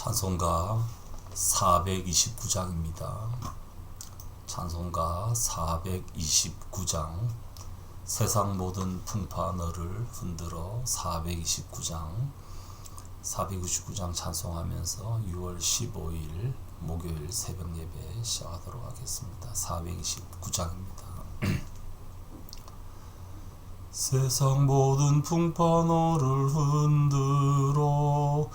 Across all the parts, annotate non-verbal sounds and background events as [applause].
찬송가 429장입니다. 찬송가 429장 세상 모든 풍파 너를 흔들어 429장 429장 찬송하면서 6월 15일 목요일 새벽 예배 시작하도록 하겠습니다. 429장입니다. [clears throat] 세상 모든 풍파 너를 흔들어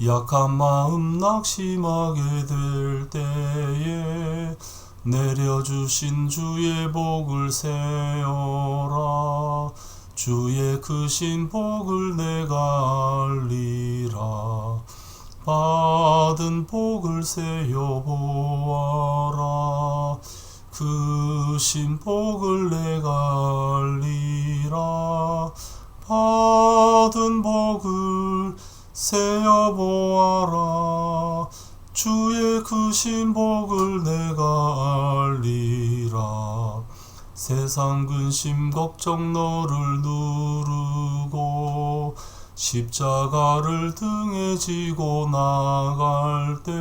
약한 마음 낙심하게 될 때에 내려주신 주의 복을 세어라. 주의 크신 복을 내가 알리라. 받은 복을 세어 보아라. 크신 복을 내가 알리라 크신 복을 내가 알리라. 세상 근심 걱정 너를 누르고 십자가를 등에 지고 나갈 때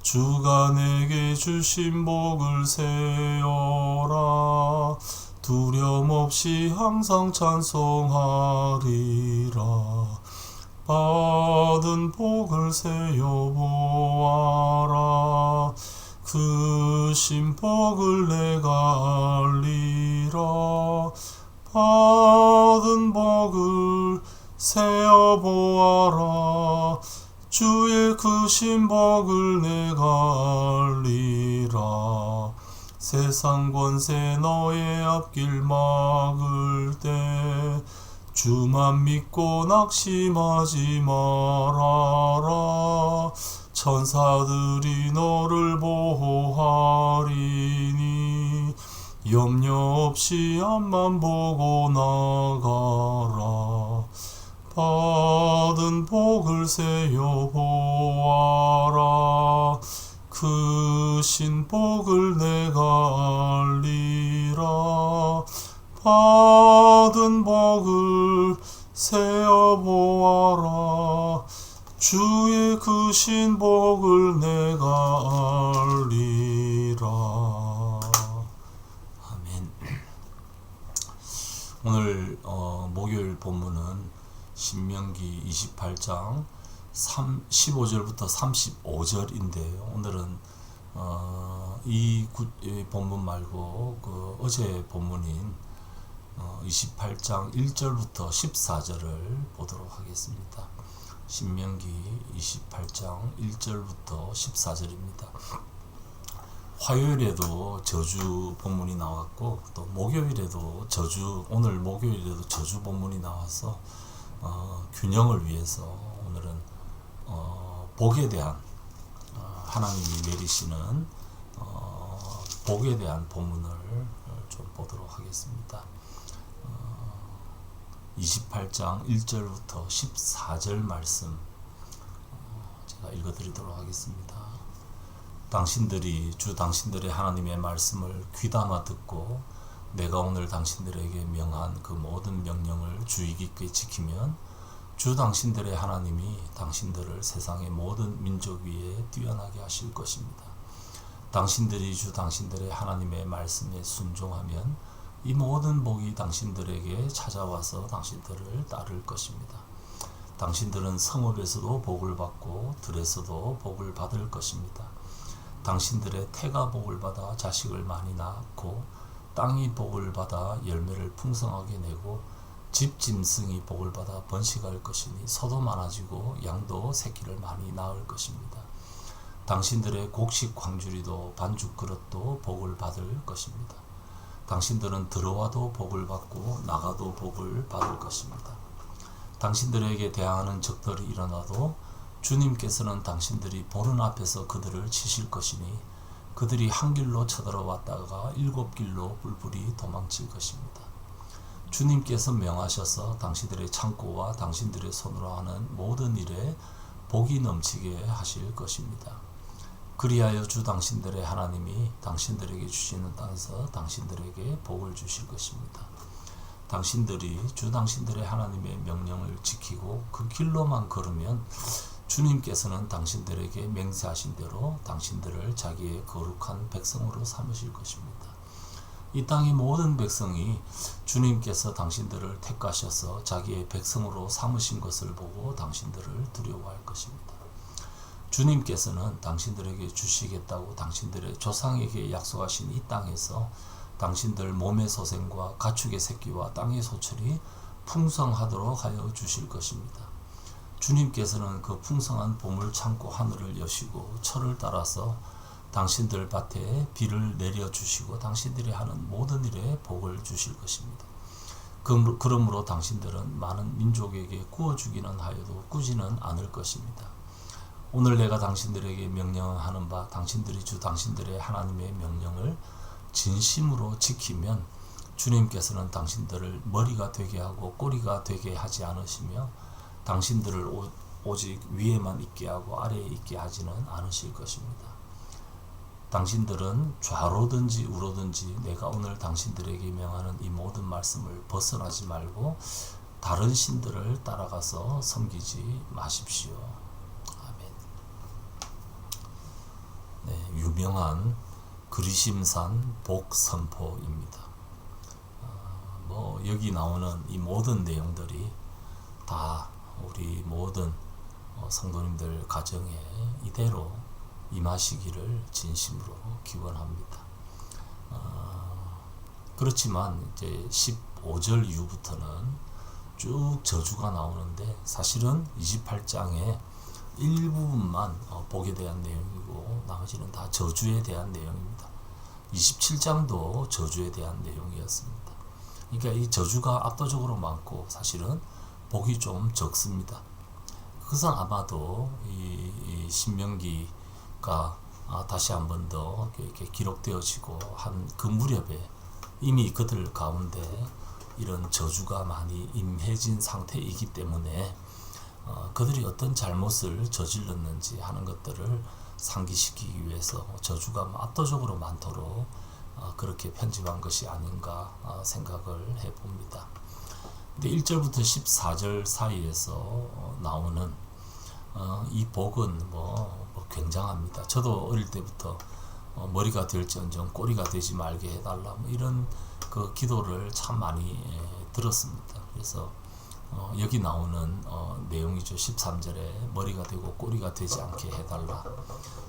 주가 내게 주신 복을 세어라. 두려움 없이 항상 찬송하리라 받은 복을 세어 보아라. 크신 복을 내가 알리라. 받은 복을 세어 보아라. 주의 크신 복을 내가 알리라. 세상 권세 너의 앞길 막을 때 주만 믿고 낙심하지 말아라. 천사들이 너를 보호하리니 염려 없이 앞만 보고 나가라. 받은 복을 세어 보아라. 크신 복을 내가 알리라. 받은 복을 세어 보아라. 주의 크신 복을 내가 알리라. 아멘. 오늘 어, 목요일 본문은 신명기 28장 3, 15절부터 35절인데요. 오늘은 어, 이, 구, 이 본문 말고 그 어제 본문인 어, 28장 1절부터 14절을 보도록 하겠습니다. 신명기 28장 1절부터 14절입니다. 화요일에도 저주 본문이 나왔고 또 목요일에도 저주 오늘 목요일에도 저주 본문이 나와서 어, 균형을 위해서 오늘은 어, 복에 대한 어, 하나님이 내리시는 어, 복에 대한 본문을 좀 보도록 하겠습니다. 28장 1절부터 14절 말씀 어, 제가 읽어드리도록 하겠습니다. 당신들이 주 당신들의 하나님의 말씀을 귀담아 듣고 내가 오늘 당신들에게 명한 그 모든 명령을 주의 깊게 지키면 주 당신들의 하나님이 당신들을 세상의 모든 민족 위에 뛰어나게 하실 것입니다. 당신들이 주 당신들의 하나님의 말씀에 순종하면 이 모든 복이 당신들에게 찾아와서 당신들을 따를 것입니다. 당신들은 성읍에서도 복을 받고 들에서도 복을 받을 것입니다. 당신들의 태가 복을 받아 자식을 많이 낳고 땅이 복을 받아 열매를 풍성하게 내고 집 짐승이 복을 받아 번식할 것이니 소도 많아지고 양도 새끼를 많이 낳을 것입니다. 당신들의 곡식 광주리도 반죽 그릇도 복을 받을 것입니다. 당신들은 들어와도 복을 받고 나가도 복을 받을 것입니다. 당신들에게 대항하는 적들이 일어나도 주님께서는 당신들이 보는 앞에서 그들을 치실 것이니 그들이 한 길로 쳐들어왔다가 일곱 길로 뿔뿔이 도망칠 것입니다. 주님께서 명하셔서 당신들의 창고와 당신들의 손으로 하는 모든 일에 복이 넘치게 하실 것입니다. 그리하여 주 당신들의 하나님이 당신들에게 주시는 땅에서 당신들에게 복을 주실 것입니다. 당신들이 주 당신들의 하나님의 명령을 지키고 그 길로만 걸으면 주 주님께서는 당신들에게 맹세하신 대로 당신들을 자기의 거룩한 백성으로 삼으실 것입니다. 이 땅의 모든 백성이 주님께서 당신들을 택하셔서 자기의 백성으로 삼으신 것을 보고 당신들을 두려워할 것입니다. 주님께서는 당신들에게 주시겠다고 당신들의 조상에게 약속하신 이 땅에서 당신들 몸의 소생과 가축의 새끼와 땅의 소출이 풍성하도록 하여 주실 것입니다. 주님께서는 그 풍성한 봄을 참고 하늘을 여시고 철을 따라서 당신들 밭에 비를 내려 주시고 당신들이 하는 모든 일에 복을 주실 것입니다. 그- 그러므로 당신들은 많은 민족에게 구워 주기는 하여도 꾸지는 않을 것입니다. 오늘 내가 당신들에게 명령하는 바 당신들이 주 당신들의 하나님의 명령을 진심으로 지키면 주님께서는 당신들을 머리가 되게 하고 꼬리가 되게 하지 않으시며 당신들을 오, 오직 위에만 있게 하고 아래에 있게 하지는 않으실 것입니다. 당신들은 좌로든지 우로든지 내가 오늘 당신들에게 명하는 이 모든 말씀을 벗어나지 말고 다른 신들을 따라가서 섬기지 마십시오. 아멘. 네, 유명한 그리심산 복선포입니다. 어, 뭐 여기 나오는 이 모든 내용들이 다 우리 모든 어, 성도님들 가정에 이대로 임하시기를 진심으로 기원합니다. 어, 그렇지만 이제 15절 이후부터는 쭉 저주가 나오는데 사실은 28장에 일부분만 어, 복에 대한 내용이고 나머지는 다 저주에 대한 내용입니다. 27장도 저주에 대한 내용이었습니다. 그러니까 이 저주가 압도적으로 많고 사실은 복이 좀 적습니다. 그것은 아마도 이, 이 신명기가 아, 다시 한 번 더 이렇게 기록되어지고 한 그 무렵에 이미 그들 가운데 이런 저주가 많이 임해진 상태이기 때문에 어, 그들이 어떤 잘못을 저질렀는지 하는 것들을 상기시키기 위해서 저주가 압도적으로 많도록 어, 그렇게 편집한 것이 아닌가 어, 생각을 해봅니다. 근데 1절부터 14절 사이에서 어, 나오는 어, 이 복은 뭐, 뭐 굉장합니다. 저도 어릴 때부터 어, 머리가 될지언정 꼬리가 되지 말게 해달라 뭐 이런 그 기도를 참 많이 예, 들었습니다. 그래서 어, 여기 나오는 어, 내용이죠. 13절에 머리가 되고 꼬리가 되지 않게 해달라.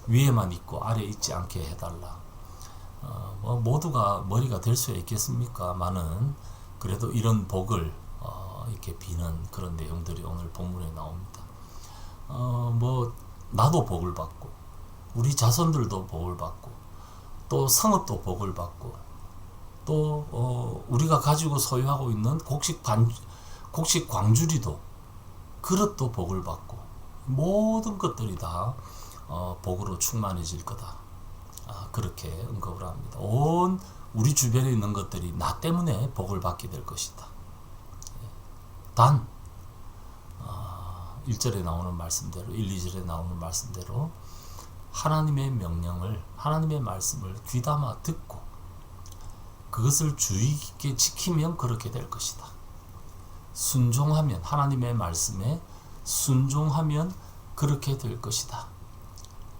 위에만 있고 아래 있지 않게 해달라. 어, 뭐 모두가 머리가 될 수 있겠습니까? 많은 그래도 이런 복을 어, 이렇게 비는 그런 내용들이 오늘 본문에 나옵니다. 어, 뭐 나도 복을 받고 우리 자손들도 복을 받고 또 성읍도 복을 받고 또 어, 우리가 가지고 소유하고 있는 곡식 관 곡식 광주리도 그릇도 복을 받고 모든 것들이 다 어, 복으로 충만해질 거다. 아, 그렇게 언급을 합니다. 온 우리 주변에 있는 것들이 나 때문에 복을 받게 될 것이다. 예. 단 아, 1절에 나오는 말씀대로 1, 2절에 나오는 말씀대로 하나님의 명령을 하나님의 말씀을 귀담아 듣고 그것을 주의 깊게 지키면 그렇게 될 것이다. 순종하면 하나님의 말씀에 순종하면 그렇게 될 것이다.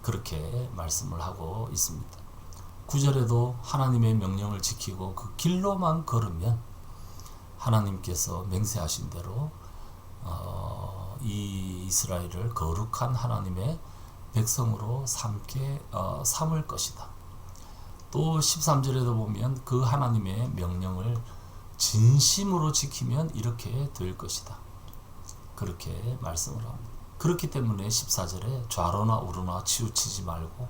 그렇게 말씀을 하고 있습니다. 9절에도 하나님의 명령을 지키고 그 길로만 걸으면 하나님께서 맹세하신 대로 어, 이 이스라엘을 거룩한 하나님의 백성으로 삼게 어, 삼을 것이다. 또 13절에도 보면 그 하나님의 명령을 진심으로 지키면 이렇게 될 것이다. 그렇게 말씀을 합니다. 그렇기 때문에 14절에 좌로나 우로나 치우치지 말고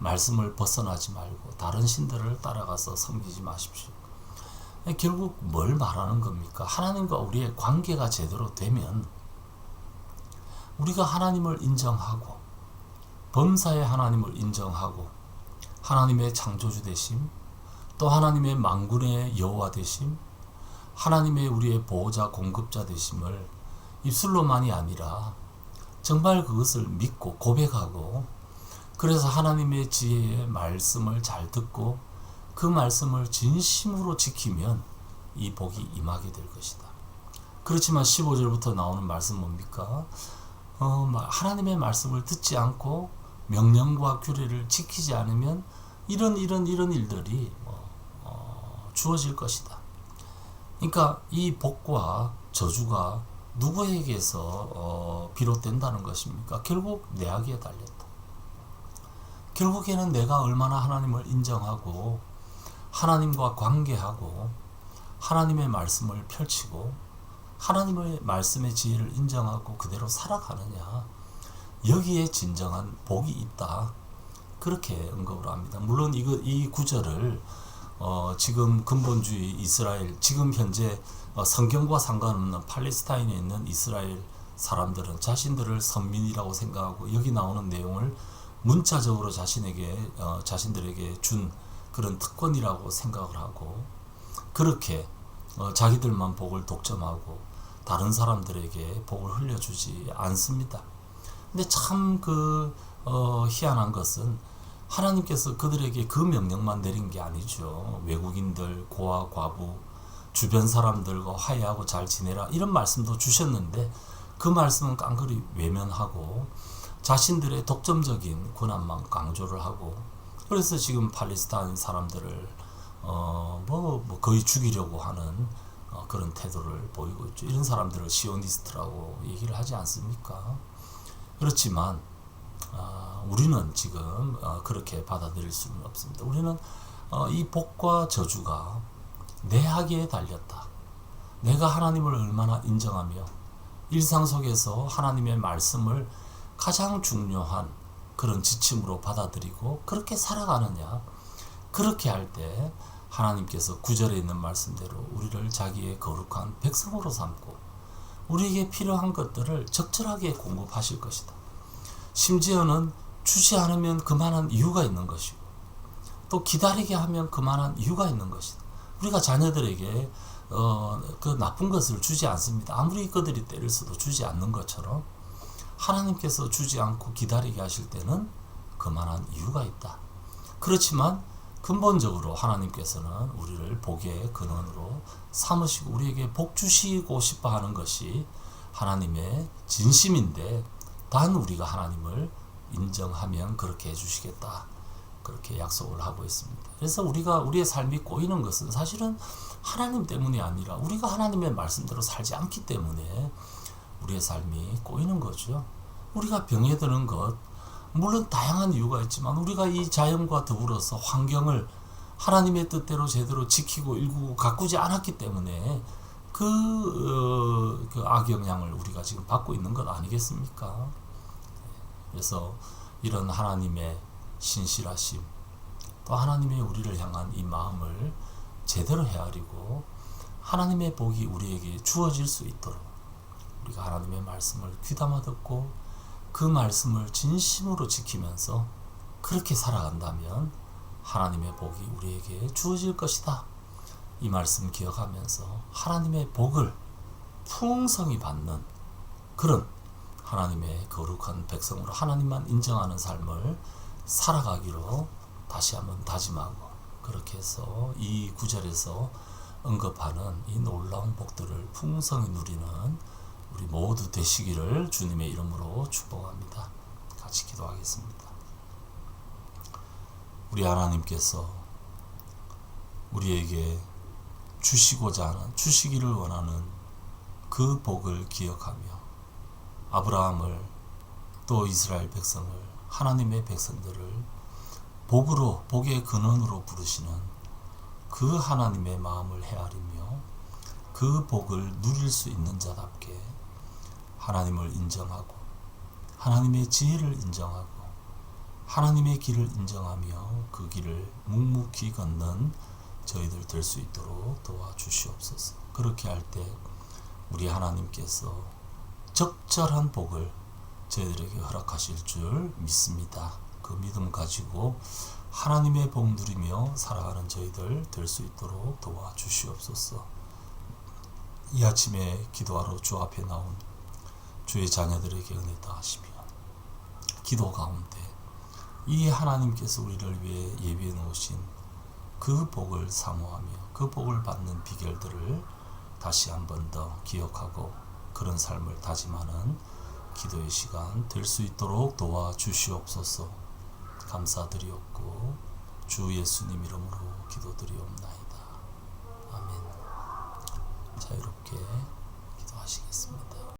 말씀을 벗어나지 말고 다른 신들을 따라가서 섬기지 마십시오. 결국 뭘 말하는 겁니까? 하나님과 우리의 관계가 제대로 되면 우리가 하나님을 인정하고 범사의 하나님을 인정하고 하나님의 창조주 되심 또 하나님의 만군의 여호와 되심 하나님의 우리의 보호자 공급자 되심을 입술로만이 아니라 정말 그것을 믿고 고백하고 그래서 하나님의 지혜의 말씀을 잘 듣고 그 말씀을 진심으로 지키면 이 복이 임하게 될 것이다. 그렇지만 15절부터 나오는 말씀 뭡니까? 어, 마- 하나님의 말씀을 듣지 않고 명령과 규례를 지키지 않으면 이런 이런 이런 일들이 뭐, 어, 주어질 것이다. 그러니까 이 복과 저주가 누구에게서 어, 비롯된다는 것입니까? 결국 내에게 달렸다. 결국에는 내가 얼마나 하나님을 인정하고 하나님과 관계하고 하나님의 말씀을 펼치고 하나님의 말씀의 지혜를 인정하고 그대로 살아가느냐 여기에 진정한 복이 있다 그렇게 언급을 합니다. 물론 이거 이 구절을 어, 지금 근본주의 이스라엘 지금 현재 어, 성경과 상관없는 팔레스타인에 있는 이스라엘 사람들은 자신들을 선민이라고 생각하고 여기 나오는 내용을 문자적으로 자신에게 어, 자신들에게 준 그런 특권이라고 생각을 하고 그렇게 어, 자기들만 복을 독점하고 다른 사람들에게 복을 흘려주지 않습니다. 근데 참그 어, 희한한 것은 하나님께서 그들에게 그 명령만 내린 게 아니죠. 외국인들, 고아, 과부, 주변 사람들과 화해하고 잘 지내라 이런 말씀도 주셨는데 그 말씀은 깡그리 외면하고 자신들의 독점적인 권한만 강조를 하고 그래서 지금 팔레스타인 사람들을 어 뭐 뭐 거의 죽이려고 하는 어, 그런 태도를 보이고 있죠. 이런 사람들을 시오니스트라고 얘기를 하지 않습니까? 그렇지만 아, 우리는 지금 어, 그렇게 받아들일 수는 없습니다. 우리는 어, 이 복과 저주가 내 하기에 달렸다. 내가 하나님을 얼마나 인정하며 일상 속에서 하나님의 말씀을 가장 중요한 그런 지침으로 받아들이고 그렇게 살아가느냐. 그렇게 할 때 하나님께서 구절에 있는 말씀대로 우리를 자기의 거룩한 백성으로 삼고 우리에게 필요한 것들을 적절하게 공급하실 것이다. 심지어는 주지 않으면 그만한 이유가 있는 것이고 또 기다리게 하면 그만한 이유가 있는 것이다. 우리가 자녀들에게 어, 그 나쁜 것을 주지 않습니다. 아무리 그들이 때렸어도 주지 않는 것처럼 하나님께서 주지 않고 기다리게 하실 때는 그만한 이유가 있다. 그렇지만 근본적으로 하나님께서는 우리를 복의 근원으로 삼으시고 우리에게 복 주시고 싶어 하는 것이 하나님의 진심인데 단 우리가 하나님을 인정하면 그렇게 해주시겠다. 그렇게 약속을 하고 있습니다. 그래서 우리가 우리의 삶이 꼬이는 것은 사실은 하나님 때문이 아니라 우리가 하나님의 말씀대로 살지 않기 때문에 우리의 삶이 꼬이는 거죠. 우리가 병에 드는 것, 물론 다양한 이유가 있지만 우리가 이 자연과 더불어서 환경을 하나님의 뜻대로 제대로 지키고 일구고 가꾸지 않았기 때문에 그, 어, 그 악영향을 우리가 지금 받고 있는 것 아니겠습니까? 그래서 이런 하나님의 신실하심, 또 하나님의 우리를 향한 이 마음을 제대로 헤아리고 하나님의 복이 우리에게 주어질 수 있도록 우리가 하나님의 말씀을 귀담아 듣고 그 말씀을 진심으로 지키면서 그렇게 살아간다면 하나님의 복이 우리에게 주어질 것이다. 이 말씀 기억하면서 하나님의 복을 풍성히 받는 그런 하나님의 거룩한 백성으로 하나님만 인정하는 삶을 살아가기로 다시 한번 다짐하고 그렇게 해서 이 구절에서 언급하는 이 놀라운 복들을 풍성히 누리는 우리 모두 되시기를 주님의 이름으로 축복합니다. 같이 기도하겠습니다. 우리 하나님께서 우리에게 주시고자 하는 주시기를 원하는 그 복을 기억하며 아브라함을 또 이스라엘 백성을 하나님의 백성들을 복으로 복의 근원으로 부르시는 그 하나님의 마음을 헤아리며 그 복을 누릴 수 있는 자답게 하나님을 인정하고 하나님의 지혜를 인정하고 하나님의 길을 인정하며 그 길을 묵묵히 걷는 저희들 될 수 있도록 도와주시옵소서. 그렇게 할 때 우리 하나님께서 적절한 복을 저희들에게 허락하실 줄 믿습니다. 그 믿음 가지고 하나님의 복 누리며 살아가는 저희들 될 수 있도록 도와주시옵소서. 이 아침에 기도하러 주 앞에 나온 주의 자녀들에게 은혜 다하시며 기도 가운데 이 하나님께서 우리를 위해 예비해 놓으신 그 복을 사모하며 그 복을 받는 비결들을 다시 한 번 더 기억하고 그런 삶을 다짐하는 기도의 시간 될 수 있도록 도와주시옵소서 감사드리옵고 주 예수님 이름으로 기도드리옵나이다. 아멘. 자유롭게 기도하시겠습니다.